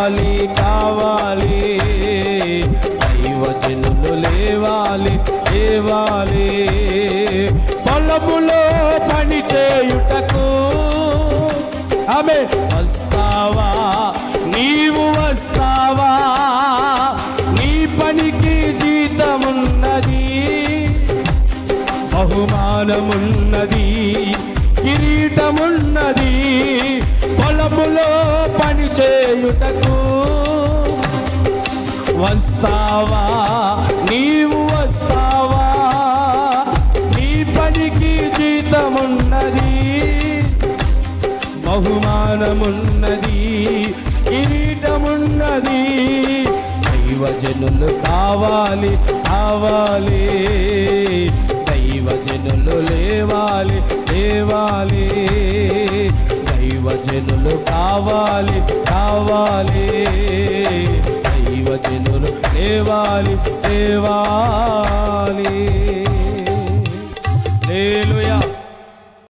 కావాలి కావాలి. దైవజనులు లేవాలి లేవాలి. పొలములో పని చేయుటకు. ఆమె వస్తావా? నీవు వస్తావా? నీ పనికి జీతమున్నది బహుమానమున్నది. చేయుటకు వస్తావా? నీవు వస్తావా? నీ పనికి జీతమున్నది బహుమానమున్నది కిరీటమున్నది. దైవజనులు కావాలి కావాలి. జనులు కావాలి కావాలి. దైవ జనులు దేవాలి దేవాలి లేలుయా